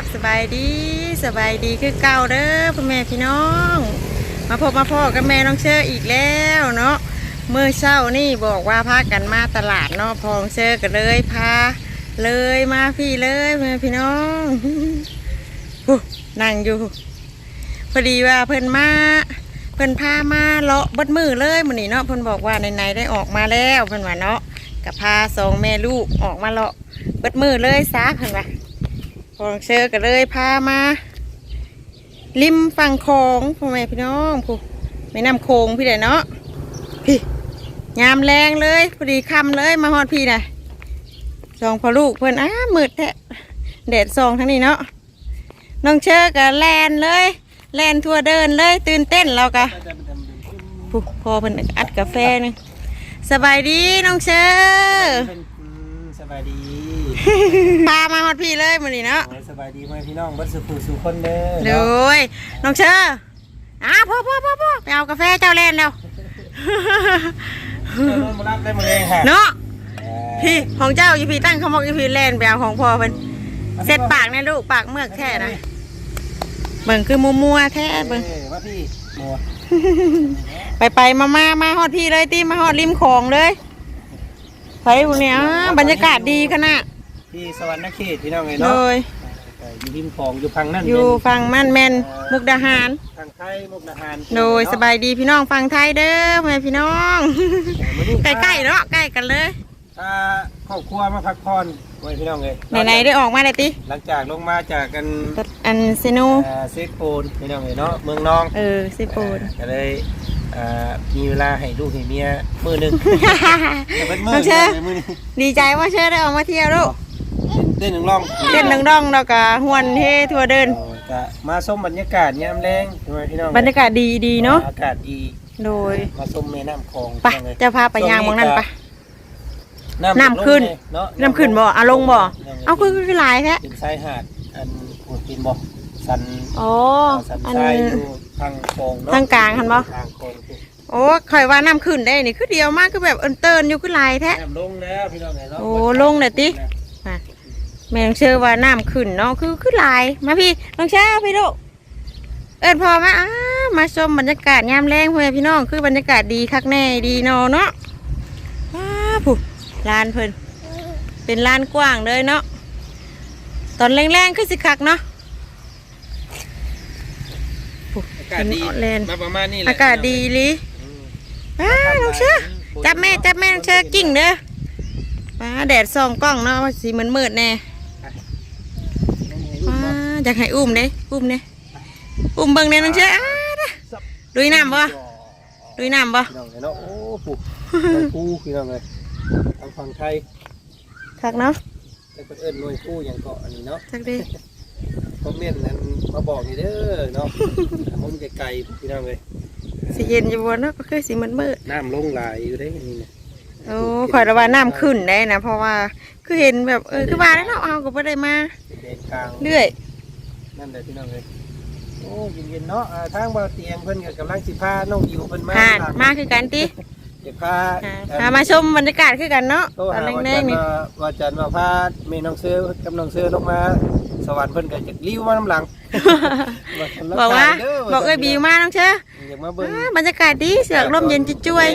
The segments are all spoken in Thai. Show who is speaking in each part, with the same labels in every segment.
Speaker 1: บสบายดีสบายดีคือเก่าเด้อพ่อแม่พี่น้อง มาพบมาพ่อกับแม่น้องเชออีกแล้วเนาะเมื่อเช้านี่บอกว่าพากันมาตลาดเนาะพองเชอก็เลยพาเลยมาพี่เลยพ่อแม่พี่น้องนั่งอยู่พอดีว่าเพิ่นมาเพิ่นพามาเลาะเบดมือเลยมื้อนี้เนาะเพิ่นบอกว่าไหนๆได้ออกมาแล้วเพิ่นว่าเนาะกับพาสองแม่ลูกออกมาเลาะเบดมือเลยซะเพิ่นว่า พองเชอก็เลยพามา ริมฝั่งโขงพ่อแม่พี่น้องผู้แม่น้ำโขงพี่เด้เนาะพี่ยามแรงเลยพอดีคำเลยมาฮอดพี่น่ะสองพอลูกเพิ่อนอ้ามืดแท้แดดส่องทั้งนี้เนาะน้องเชอกับแลนเลย แลนทัวเดินเลย ตื่นเต้นเรากะผู้พอเพิ่นอัดกาแฟนึงสบายดีน้องเชอ
Speaker 2: สบายดี
Speaker 1: พามาฮอดพี่เลยมื้อนี้เนาะ
Speaker 2: สบายดีไหมพี่น้องบัดสุขสุขคนเด้อ
Speaker 1: โดยน้องเชออ้าพ่อพ่อพ่อพ่อไปเอากาแฟเจ้าแลนแล้ว
Speaker 2: เจ้านอนมารับได้มาเลยค่ะ
Speaker 1: เนาะพี่ของเจ้าอยู่พี่ตั้งเขาบอกอยู่พี่แลนไปเอาของพ่อเพิ่นเสร็จปากนะลูกปากเมือกแท้นะเบิ่งคือมัวๆแท้เบิ่ง
Speaker 2: ว่าพี่มัว
Speaker 1: ไปไปมามามาฮอดพี่เลยตีมาฮอดริมของเลยไปพวกเนี้ยบรรยากาศดีขนาด
Speaker 2: พี่สวรรค์นเขตพี่น้องเลย
Speaker 1: เล
Speaker 2: เนาะ
Speaker 1: ย
Speaker 2: อยู่ริมของอยู่พังนั่น
Speaker 1: อยู่ฝั่งมันแมนมุกดาหาร
Speaker 2: ทางไทยมุกดาหาร
Speaker 1: โดยสบายดีพี่น้องฝั่งไทยเด้อแม่พี่น้อง ใกล้ๆเนาะใกล้กันเลย
Speaker 2: ถ้าครอบครัวมาพักผ่อนไว้พี่น้องเลย
Speaker 1: ไหนๆได้ออกมาเลยติ
Speaker 2: หลังจากลงมาจากกัน
Speaker 1: อันเซนู
Speaker 2: เซฟโปนพี่น้องเลยเนาะเมืองนอง
Speaker 1: เออซิโปน
Speaker 2: ก็เลยมีเวลาให้ลูกให้เมียมือหนึ่ง แต่เป็นมื
Speaker 1: น้องเชอ
Speaker 2: มือนี้
Speaker 1: ดีใจว่าเชิญได้ออกมาเที่ยวลูก
Speaker 2: เต้นหนึ่งรอง
Speaker 1: เต้นดังๆแล้วก็หวนเฮทั่วเดิน
Speaker 2: โอ้ยก็มาชมบรรยากาศยามแรงใช่ไหมพี่น้อง
Speaker 1: บรรยากาศดีดีๆเนาะ
Speaker 2: อากาศดี
Speaker 1: โดย
Speaker 2: มาชมแม่น้ำคลอง
Speaker 1: ไปจะพาไปยางมองนั่นไปน้ำขึ้น
Speaker 2: เนาะ
Speaker 1: น้ำขึ้นบ่อาลงบ่เอาคือคือหลายแท้
Speaker 2: เป็นชายหาดอันปูดปินบ่สัน
Speaker 1: อ๋อ
Speaker 2: สัน
Speaker 1: อัน
Speaker 2: ทรายอยู่ทางคลองเนาะ
Speaker 1: ทางกลางหั่นบ่
Speaker 2: ทางคลองสิ
Speaker 1: โอ้ข่อยว่าน้ำขึ้นได้นี่คือเดียวมากคือแบบเอินเตินอยู่คือหลายแท้
Speaker 2: น้ำลงแล้วพี่น้องไงเนาะ
Speaker 1: โอ้ลงเลยติอะ แม่น้องเชื่อว่าน้ำขึ้นเนาะคือคือหลายมาพี่น้องเชื่อพี่ลูกเอินพอมาอ้ามาชมบรรยากาศยามแรงเพื่อนพี่น้องคือบรรยากาศดีคักแน่ดีเนาะเนาะว้าผู้ลานเพิ่นเป็นลานกว้างเลยเนาะตอนแรงๆคือสิคักเนาะผู้
Speaker 2: อากาศดี
Speaker 1: เป็นออแลนด์
Speaker 2: มาประมาณนี้แหละ
Speaker 1: อากาศดีลิ
Speaker 2: อืม
Speaker 1: ว้าน้องเชื่อจับแม่จับแม่น้องเชื่อกิ่งเด้อว้าแดดส่องกล้องเนาะมันสีเหมือนมืดๆแน่ว้า อยากให้อุ้มเด้อุ้มเด้อุ้มเบิ่งเด้น้องเชื่ออ้าเด้อดุยน้ำบ่ดุยน้ำบ่
Speaker 2: พี่น้องไงเนาะโอ้ปูปูพี่น้องเลยทางฝั่งไทย
Speaker 1: คักเนาะ
Speaker 2: แต่คนเอิ้นหน่วยกู้อย่างเกาะอันนี้เนาะ
Speaker 1: จักดิ
Speaker 2: คอมเมนต์นั้นมาบอกนี่เด้อเนาะผมไกลๆพี่น้องเลย
Speaker 1: สิเย็นอยู่บ่เนาะก็คือสิมืดมืด
Speaker 2: น้ำลงไหลายอยู่ได้อันนี่นะ
Speaker 1: ๆโอ้ข่อยระว่าน้ำขึ้นได้นะเพราะว่าคือเห็นแบบเออคือว่าแล้วเนาะเอาก็บ่ได้มา
Speaker 2: เป็นแดนกลาง
Speaker 1: เรื่อย
Speaker 2: นั่นแหละพี่น้องเลยโอ้เย็นๆเนาะอ่าทางบ่อเตียงเพิ่นก็กำลังสิพาน้องอิวเพิ่นมา
Speaker 1: ผ่านมาคือกันติ
Speaker 2: เดี๋ยวพา
Speaker 1: อ่าพามาชมบรรยากาศคือกันเนาะ
Speaker 2: โทร
Speaker 1: ตอน
Speaker 2: หาว่า
Speaker 1: แร
Speaker 2: จั
Speaker 1: ง
Speaker 2: น
Speaker 1: ๆนี่
Speaker 2: ว่าว่าจันว่าพาแม่น้องเสือกับน้องเสือลงมา สวรรค์เพิ่นก็จะลิ้วมาน้ำหลังฉันรั
Speaker 1: บอกว่า
Speaker 2: เด้
Speaker 1: บอกเอ้ยบิวมาน้องเชื่อ
Speaker 2: อยากมาเบิ่ง
Speaker 1: อ่าบรรยากาศดีเสือกลมเย็นจุ้ย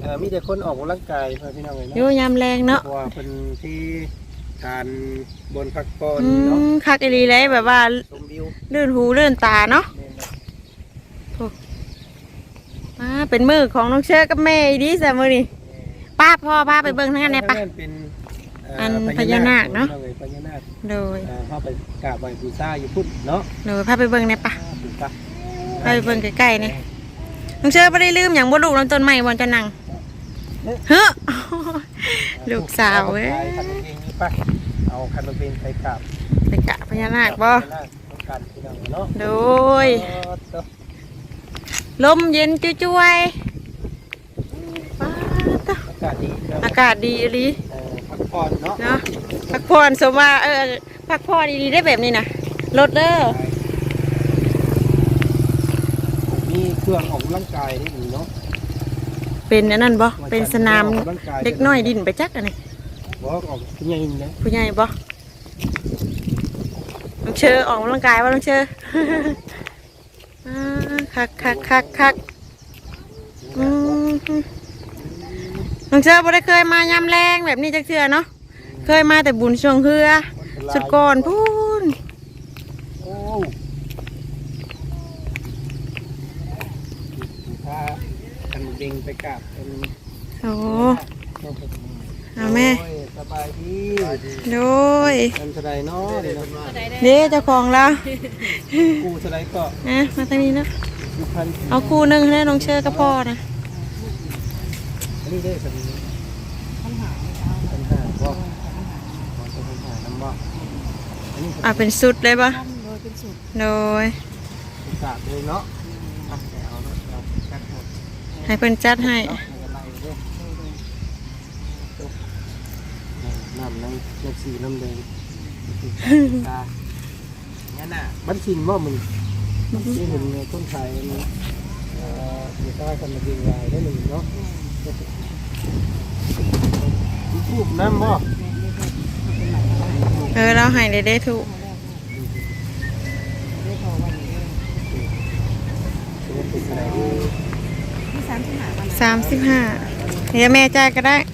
Speaker 2: เอ่อมีแต่คนออกกำลังกายพี่น้องเลย
Speaker 1: ๆอ
Speaker 2: เนาะ
Speaker 1: ยู่ยามแรงเนาะ
Speaker 2: เพราะว่าเป็นที่ ทานบนพักผ่อน
Speaker 1: อื
Speaker 2: เนาะ
Speaker 1: มคักอีหลีเลยแบบว่า
Speaker 2: ชมวิว
Speaker 1: ลื่นหูลื่นตาเนาะ
Speaker 2: แม่นบ่
Speaker 1: อ่าเป็นมือของน้องเชื่อกับแม่อีดีสมือนี่ป้าพ่อพาไปเบิ่งทั้งนั้นเลยปะ
Speaker 2: เป็นเอั
Speaker 1: นพญานาคเนาะ
Speaker 2: พญานาค
Speaker 1: โดย
Speaker 2: เอ่อเข้าไปกราบไหว้บูชาอยู่พุ่นเนาะ
Speaker 1: โดยพาไปเบิ่งเนี่ยปะ
Speaker 2: ถูกปะ
Speaker 1: พาไปเบิ่งใกล้ๆนี่น้องเชื่อไม่ได้ลืมอย่างบ่ลูกน้ำต้นไม้บนจะนั่งเฮ้อ ลูกสาวเว้ย
Speaker 2: ไปคันเพลงนี้ ปะเอาคันเพลงไปกราบ
Speaker 1: ไปกะพญานาคบ่
Speaker 2: พญนาคต้องการพี่น้องเนาะ
Speaker 1: โดย
Speaker 2: เออเด้อ
Speaker 1: ลมเย็นจุ้ยๆป้าตะ
Speaker 2: อากาศดีเนาะ
Speaker 1: อากาศดีอีหลี
Speaker 2: เอ่อพักผ่อนเนาะ
Speaker 1: เนาะพักผ่อนสมว่าเออพักผ่อนดีๆได้แบบนี้นะรถเด้อ
Speaker 2: มีเครื่องออกกำลังกายได้ดีเนาะ
Speaker 1: เป็นอันนั้นบ่เป็นสนาม
Speaker 2: ออกกำลังกาย
Speaker 1: เด็กน้อยดินไปจักอันนี้
Speaker 2: บอกออกเป็นยังไงนะ
Speaker 1: ผู้ใหญ่บ่น้องเชอออกกำลังกายว่าน้องเชออ่าคักคักคักคักอืมน้องเชอบ่ได้เคยมายามแรงแบบนี้จักเทื่อเนาะเคยมาแต่บุญช่วงเฮือสุดก่อนพูน
Speaker 2: โอ้พากันเด้งไปกราบเป็น
Speaker 1: โอ้เอาแม่
Speaker 2: โอ้ย สบายดี
Speaker 1: โดย
Speaker 2: กันสบายเนาะเดี๋ยวเนาะ
Speaker 1: เด้เจ้าของแล้ว
Speaker 2: กูสบายก็
Speaker 1: อะมาทางนี้เนาะ
Speaker 2: อยู่พัน
Speaker 1: เอาคู่หนึงให้น้องเชอกับพ่อนะ
Speaker 2: อันนี้ได้สันปัญหาปัญหาบ่ปัญหาน้ำบ่อันนี้
Speaker 1: อะเป็นสุดเลยปะโดย
Speaker 2: เป็นกราบเลยเนาะอะเดี๋ยวเอาเนาะเอาจัดหมด
Speaker 1: ให้เพิ่นจัดให้
Speaker 2: เนาะให้กันไล่เด้อ น้ำน้ำน้ำสีน้ำแดงตางั้นน่ะบันชินว่ามึงที่เห็นต้นไทรมันเอ่ออยู่ใต้กันมาดีลายได้หนึ่งเนาะทูบน้ำบ่
Speaker 1: เออเราให้ได้ได้ถูก
Speaker 2: เป็นติดอะไรดี
Speaker 1: สามสิบห้าเดี๋ยวแม่จ่ายก็ได้
Speaker 2: ตาติดตา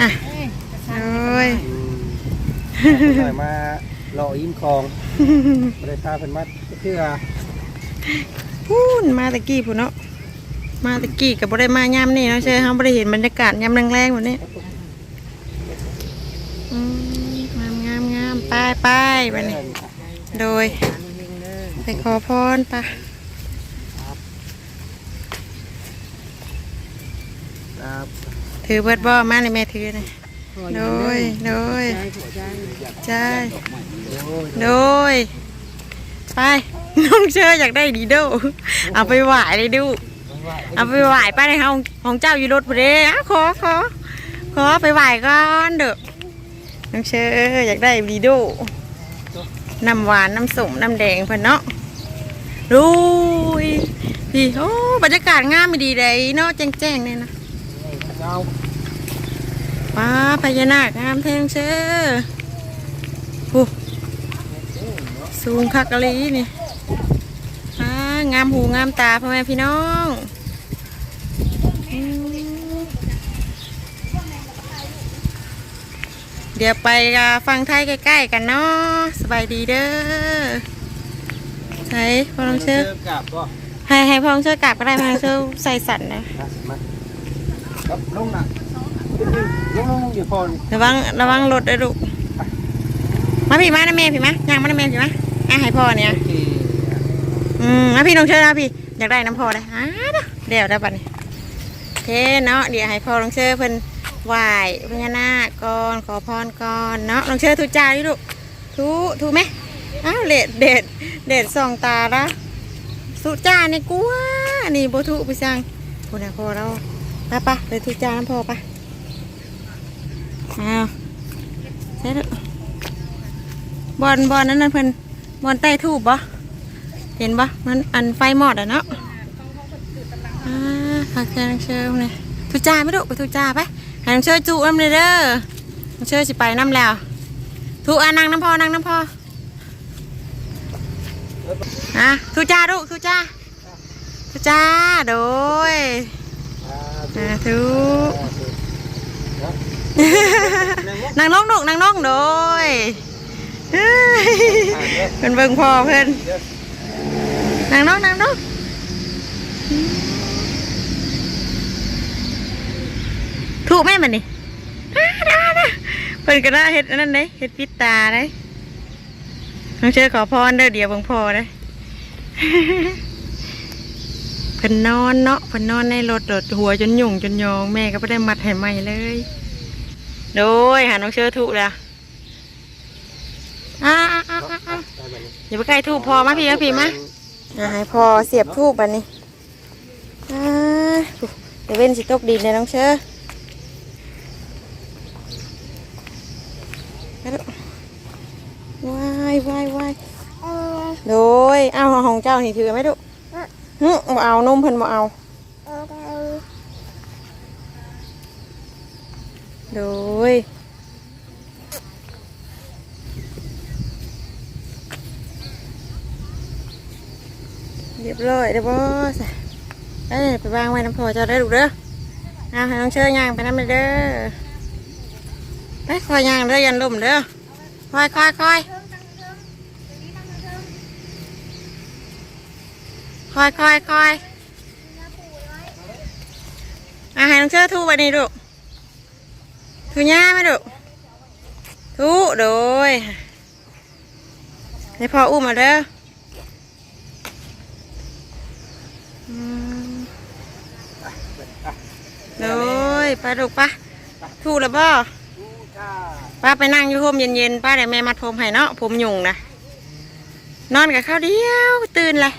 Speaker 1: อะโอ้ย
Speaker 2: อืมถ่ายมาหล่อยิ้มคลองไม่ได้พาเป็นมัดเพื่อ
Speaker 1: พูนมาตะกี้พุ่นเนาะมาตะกี้กับบ่ได้มายามนี่เนาะเชื่อเขาบ่ได้เห็นบรรยากาศยามแรงๆแบบนี้อืมงามงามงามไปไปไปนี่โดย ไปขอพรไปะ
Speaker 2: ครับ
Speaker 1: ถือเบิดบ่มาเลยแม่ถือนะโดยโดยใช่
Speaker 2: โอ้ย
Speaker 1: โดยไปน้องเชื่ออยากได้ดีโดเอาไปไหวเลยดู เอาไปไหวป้าในห้องของเจ้าอยู่รถพอดีอะขอขอขอไปไหวก่อนเด้อน้องเชออยากได้ดีโดน้ำหวานน้ำส้มน้ำแดงเพิ่นเนาะลุยพี่โอ้บรรยากาศงามไม่ดีเลยเนาะแจ้งๆเนี่ยนะ
Speaker 2: เจ้า
Speaker 1: ป้าพญานาคงามแทงเชอโอ้สูงคักกะลีนี่อ่างามหูงามตาพ่อแม่พี่น้องอืมเดี๋ยวไปอ่าฟังไทยใกล้ๆกันเนาะสบายดีเด้อใช่พ่อน้องเชื่อ
Speaker 2: กลับก็
Speaker 1: ให้ให้พ่อน้องเชื่อกลับก็ได้พ่อน้องเชื่อใส่สันนะ
Speaker 2: มาครับลงน่ะ ลงลงลงอยู่พอน
Speaker 1: ระวังระวังรถด้วยลูกมาพี่มานะแม่พี่มาย่างมานะแม่พี่มาอะให้พ่อเนี่ย
Speaker 2: โอเค
Speaker 1: อืมมาพี่น้องเชิญนะพี่อยากได้น้ำพ่อเลยอ่าเดี๋ยวเดี๋ยวได้ปะเนี่ยโอเคเนาะเดี๋ยวให้พ่อลองเชิญเพิ่นไหว้พญานาคก่อนขอพรก่อนเนาะลองเชิญทุจ้าดิลูกทุทุไหมอ้าวเลดเด็ดเด็ดสองตาละสุจ้านี่กลัวนี่โบทุไปสั่งพูดนะพ่อเราไปปะเลยทุจ้าน้ำพ่อปะ อ้าวใช่ลูกบอลบอลนั้นนั่นเพิ่นบอลใต้ทูบบ่เห็นปะมันอันไฟหมอดอะเนาะอ่าผักแกงเชอร์เลยทุจ่าไม่ดูไปทุจ่าไปให้น้องเชอร์จุน้ำเลยเด้อน้องเชอร์สิไปน้ำแล้วทุอะนั่งน้ำพอนั่งน้ำพออะทุจ่าดูทุจ่าทุจ่าโดยอะทุ นั่งน้องดูนั่งน้องโดยเพิ่นเบิ่งพ่อเพิ่นนางน้องนางน้องถูกแม่มันนี่เพิ่นก็ได้เฮ็ดนนั้นเด้เฮ็ดปิดตาได้น้องเชื่อขอพรเด้อเดี๋ยวเบิ่งพ่อได้เพิ่นนอนเนาะเพิ่นนอนในรถรถหัวจนหยุ่งจนยองแม่ก็ไม่ได้มัดให้ใหม่เลย โดยหาน้องเชื่อถูกแล้วอ่าอ่าอ่าอ่าอย่าไปใกล้ถูกพอมาพี่มาพี่มาอ่าให้พอเสียบทูบอันนี้อ่าเดี๋ยวเว้นสิตกดินเลยน้องเชอไปลูกวายวายวายโดยเอาของเจ้านี่ถือไหมลูกหึบ่เอานมเพิ่นบ่เอา โดยเรียบร้อยเด้อบอสเอ้ยไปวางไว้น้ำพอจะได้ดูเด้อเอาให้น้องเชื่อย่างไปน้ำไปเด้อไปคอยย่างเด้อยันลุ่มเด้อคอยคอยคอยคอยคอยคอยอาหาน้องเชยทูไปนี่ลูก ทูย่าไหมลูกทูโดยให้พ่ออุ้มมาเด้อโดยไปลูกปะถูแล้วบ่ป้าไปนั่งอยู่โฮมเย็นๆป้าเดี๋ยวแม่มัดผมให้เนาะผมยุ่งนะนอนกับข้าวเดียวตื่นเลย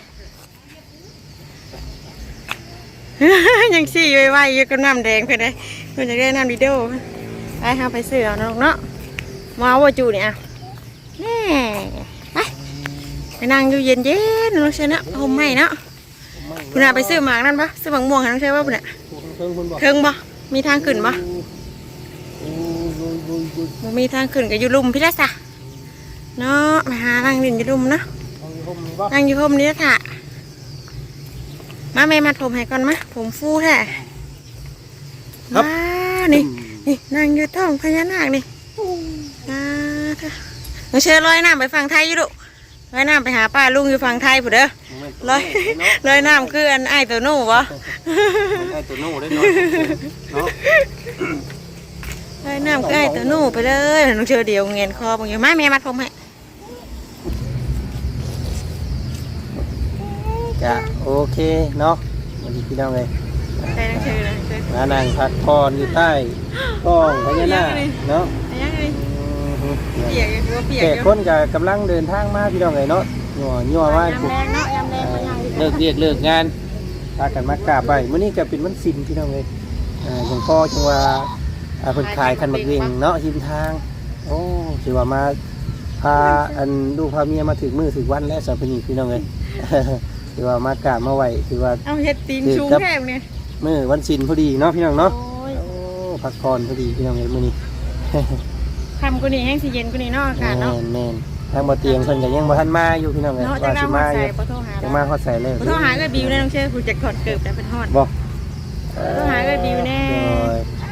Speaker 1: ยังซี่อยู่ไว้อยู่กับน้ำแดงเพื่อนเลยเพื่อนจะได้น้ำดีโด ไปหาไปเสือเนาะเนาะมาเอาว่าจูนี่อะแน่ไปไปนั่งอยู่เย็นๆเนาะเชยวเนาะผมให้เนาะคุณอาไปซื้อหมากนั่นปะซื้อหมากม่วงให้น้องเชฟว่าปุ่นอะ
Speaker 2: เพิ่งคุณบอก
Speaker 1: เทิงปะมีทางขึ้นปะ
Speaker 2: โอ้ยโอ้ยโอ้ยโอ้ย
Speaker 1: บ่มีทางขึ้นกับอยู่ลุมพี่ละสะเนาะมาหานั่งดินอยู่ลุมเนาะ
Speaker 2: เอาอยู่ห่มนี่บ่
Speaker 1: นั่งอยู่พรมนี้ละถ่ะมาแม่มัดผมให้ก่อนมะผมฟูแท้ว้านี่ นี่นั่งอยู่ท้องพญานาคนี่นะเถอะน้องเชฟลอยน้ำไปฝั่งไทยอยู่ดุลอยน้ำไปหาป้าลุงอยู่ฝั่งไทยผู้เด้อลอยลอยน้ำคืออันไอ้ายตัวหนู่วะ
Speaker 2: ได้ตัวโน่ได้เนาะเนาะ
Speaker 1: ไปน้ำใกล้ตัวหนูไปเลยน้องเชอเดียวเงียนคอบางอย่างมาแม่มัดผมให้
Speaker 2: จะโอเคเนาะวันนี้พี่น้องเลย มานั่งพักผ่อนอยู่ใต้กล้องพญานาคเนาะ
Speaker 1: ไปยังไงเปียกอยู่ตัวเปียก
Speaker 2: แข
Speaker 1: อกยู่
Speaker 2: คนกับกำลังเดินทางมาพี่น้องเลยเนาะหนัวหนัวมาก
Speaker 1: ยำแรงเนาะยำแรงไปยัง
Speaker 2: เลิกเรียกเลิกงานพากันมากราบไปมื้อนี้ก็เป็นวันศิลพี่น้องเลยอ่าหลวงพ่อจังว่าอ่าเพิ่นขายคันบักเวงเนาะหิมทาง โอ้ถือว่ามาพาอันลูกพาเมียมาถึงมือถึงวันแล้วสำหรับนี่พี่น้องเลยถือว่ามากราบมาไหวถือว่า
Speaker 1: เอาเฮ็ดตีนชูแค่เนี่ย
Speaker 2: มือวันศิลพอดีเนาะพี่น้องเนาะ
Speaker 1: โอ้ย
Speaker 2: โอ้พักผ่อนพอดีพี่น้องเลยมื้อนี้
Speaker 1: คำกูนี่แห้งสีเย็นกูนี่เนาะอากาศ
Speaker 2: แม่
Speaker 1: เนาะ
Speaker 2: นแม่นทางบ่เตียงเพิ่นก็ยังบ่ทันมาอยู่พี่น้องเลย
Speaker 1: เนาะจะ
Speaker 2: ว่า
Speaker 1: ได้
Speaker 2: สิ
Speaker 1: มา
Speaker 2: มาอ
Speaker 1: ใส่
Speaker 2: ยู่
Speaker 1: ปะโทรหา
Speaker 2: ยังมาฮอดใส่เลย
Speaker 1: ปะโทรหาก็บิวนะน้องเชอคุณจะถอดเกิบแต่เป็นฮอด
Speaker 2: บ่
Speaker 1: โทรหาเลยบิวแน่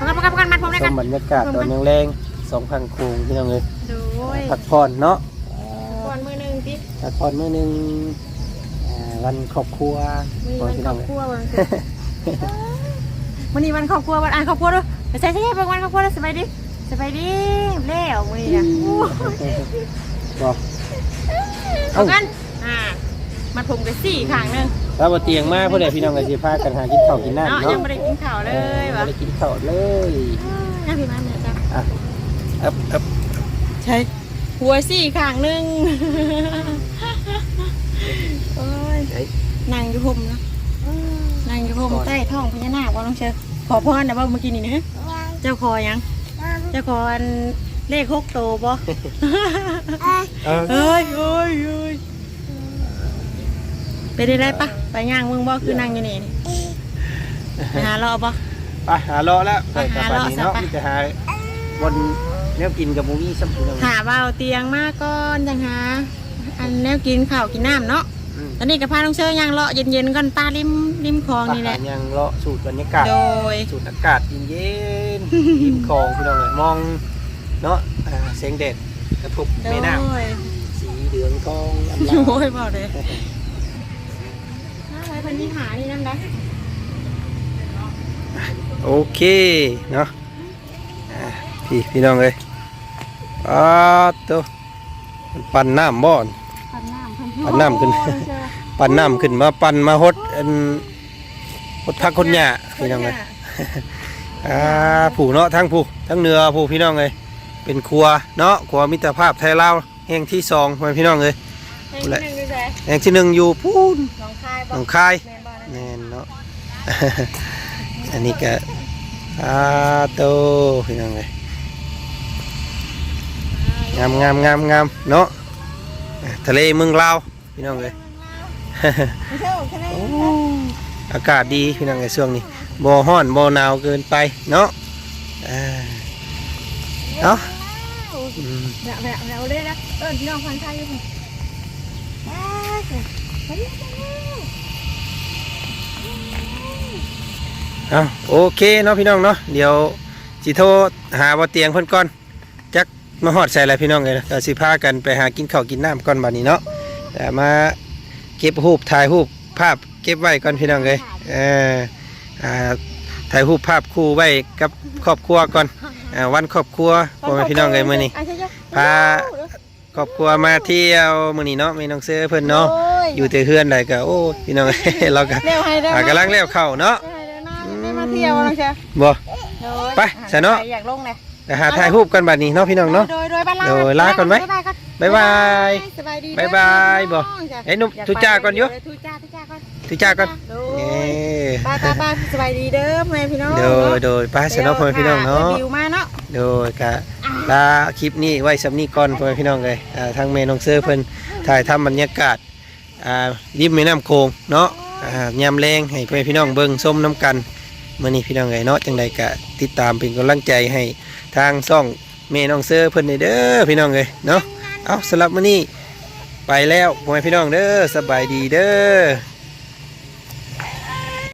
Speaker 2: โดย
Speaker 1: ประกันประกันประกันมัดผมได้
Speaker 2: ช
Speaker 1: กัน
Speaker 2: มบรรยากาศตอนแรงๆสองพันโคงพี่น้องเลย
Speaker 1: โดย
Speaker 2: พักผ่อนเนาะ
Speaker 1: ก่อนมือหนึ่งที่
Speaker 2: พักผ่อนมื้อหนึงอ่าวันครอบครัว
Speaker 1: มี
Speaker 2: ของ
Speaker 1: วัน
Speaker 2: พี่
Speaker 1: คร
Speaker 2: น้
Speaker 1: อ
Speaker 2: อบงเลย
Speaker 1: ครัววันเกิด วันนี้วันครอบครัววันอ่านครอบครัวด้วยไปใส่ใช่ไหมวันครอบครัวด้วยสบายดีสบายดีเล่วมือนี่นะ
Speaker 2: บ่
Speaker 1: เอากันอ่ามาผมกันสี่ขางหนึง
Speaker 2: ถ้าบ่เตียงมาผู้ใดพี่น้องก็สิพากันหากินข้าวกินน้ำ
Speaker 1: เนาะ
Speaker 2: เนาะ
Speaker 1: ยังไม่ได้กินข้าวเลย
Speaker 2: บ่
Speaker 1: วะ
Speaker 2: ได้กินข้าวเลย
Speaker 1: นั่งพี่มาเนี่ยจ้ะ
Speaker 2: อะอับอับ
Speaker 1: ใช่หัวสี่ขางหนึงโอ้ย
Speaker 2: เอ้ย
Speaker 1: นั่งอยู่ห่มเนาะนั่งอยู่ห่ม ใต้ท้องพญานาคว่าน้องเชอขอพรนะว่าเมื่อกี้นี่นะเจ้าคอยัง เจ้าคออันเลขหกโตวบ่
Speaker 2: เออ
Speaker 1: เอ้ยเอ้ยเอ้ยไปได้ไรปะไปย่างมึงบ่คือนั่งอยู่นี่นี่ไปหารอบ่
Speaker 2: ไปหารอแล้ว
Speaker 1: ไปหา
Speaker 2: ไป
Speaker 1: เลาะ
Speaker 2: นี้เนาะ
Speaker 1: ซะไป
Speaker 2: มีแต่หาบนแนวกินกับหมูมี่ซ้ำพี่น้อง
Speaker 1: หาว่าเอาเตียงมาก่อนจังหาอันแนวกินข้าวกินน้ำเนาะ
Speaker 2: อืม
Speaker 1: ตอนนี้กับพาน้องเชยย่างเลาะเย็นๆก่อนตาริมริมคลองนี่แหละ
Speaker 2: อาารยังเลาะสูตรบรรยากาศ
Speaker 1: โดย
Speaker 2: สูดอากาศเย็นๆริมคลองพี่น้องเลยมองเนาะอ่าแสงแดดกระทบ
Speaker 1: โด
Speaker 2: แม่น้
Speaker 1: ยำ
Speaker 2: สีเหลืองทองอำลา
Speaker 1: โอ้ยบอกเลยอะไรพันธิหานี่นั่นนะ
Speaker 2: โอเคเนาะอ่าพี่พี่น้องเลยอ้าตัวปั่นน้ำบ่อน
Speaker 1: ปันน้ำพัน
Speaker 2: ปันน้ำขึ้น ปั่นน้ำขึ้นมาปั่นมาหดอันหดพักคนหญ้าพี่น้องเลยอ่าผู้เนาะทั้งผู้ทั้งเหนือผู้พี่น้องเลยเป็นครัวเนาะครัวมิตรภาพไทยลาวแห่งที่สองไว้พี่น้องเลย
Speaker 1: เพลงที่หนึ่งดูใจ
Speaker 2: แห่งที่หนึ่งอยู่พูน
Speaker 1: น้องคาย
Speaker 2: ห
Speaker 1: บอน
Speaker 2: อกงคาย
Speaker 1: แม่นบอล
Speaker 2: แน่นเนาะอันนี้ก็อาโตพี่น้องเลยงามงามงามงามเนาะ ทะเลเมืองลาวพี่น้องเลย
Speaker 1: อา
Speaker 2: กาศดีพี่น้องในยช่วงนี้บ่ฮ้อนบ่หนาวเกินไปเนาะเนาะ
Speaker 1: แบบแบบแบบเลยนะเออพี่น้องฟังไทยอยู่
Speaker 2: เอาโอเคเนาะพี่น้องเนาะเดี๋ยวจีโทรหาบ่เตียงเพิ่นก่อน มาฮอดใส่อะไรพี่น้องเลยนะก็สิพากันไปหากินข้าวกินน้ำก่อนบัดนี้เนาะแต่มาเก็บรูปถ่ายรูปภาพเก็บไว้ก่อนพี่น้องเลยเอออ่าถ่ายรูปภาพคู่ไว้กับครอบครัวก่อนอ่าวันครอบครัวพ่อแม่พี่น้องเลยมื้อนี้พาครอบครัวมาเที่ยวมื้อนี้เนาะมีน้องเสื้อเพิ่นเนาะอยู่แต่เฮือนได้ก็โอ้พี่น้องเราก็
Speaker 1: เร็วให้เร็ว
Speaker 2: อ่ากำลังเลี้ยวเข้าเนาะ
Speaker 1: ได้มาเที่ยวน้องเชอ
Speaker 2: บ่ไปใส่เนาะ
Speaker 1: อยากลงเลย
Speaker 2: ไปหาถ่ายรูปกันบัดนี้เนาะพี่น้องเนาะ
Speaker 1: โดยโดยบ้านลา
Speaker 2: โดยลาก่อนไหม
Speaker 1: บ๊ายบาย
Speaker 2: บายบาย
Speaker 1: สบายดี
Speaker 2: บ๊ายบายบ่ไอ้หนุ่มทุจ้าก่อนอยู่
Speaker 1: ทุจ้าทุจ้าก่อน
Speaker 2: ทุจ้าก่อน
Speaker 1: โด
Speaker 2: เอ้
Speaker 1: ยบายบายบายสบายดีเด้อแม่พี่น้อง
Speaker 2: โดยโดยไป้าสนอพ่อแม่พี่น้องเนาะ
Speaker 1: วิวมาเนาะ
Speaker 2: โดยกะลาคลิปนี้ไว้สำนีก่อนพ่อแม่พี่น้องเลยอ่าทางแม่น้องเสื้อเพิ่นถ่ายทำบรรยากาศอ่าริมแม่น้ำโขงเนาะอ่ายามแรงให้พ่อแม่พี่น้องเบิ่งส้มน้ำกันเมื้อนี้พี่น้องเลยเนาะจังใดกะติดตามเป็นกำลังใจให้ ทางซ่องเม่น้องเสื้อเพิ่นเด้อพี่น้องเลยเนาะเอาสำหรับมื้อนี้ไปแล้วพ่อแม่พี่น้องเด้อสบายดีเด้อ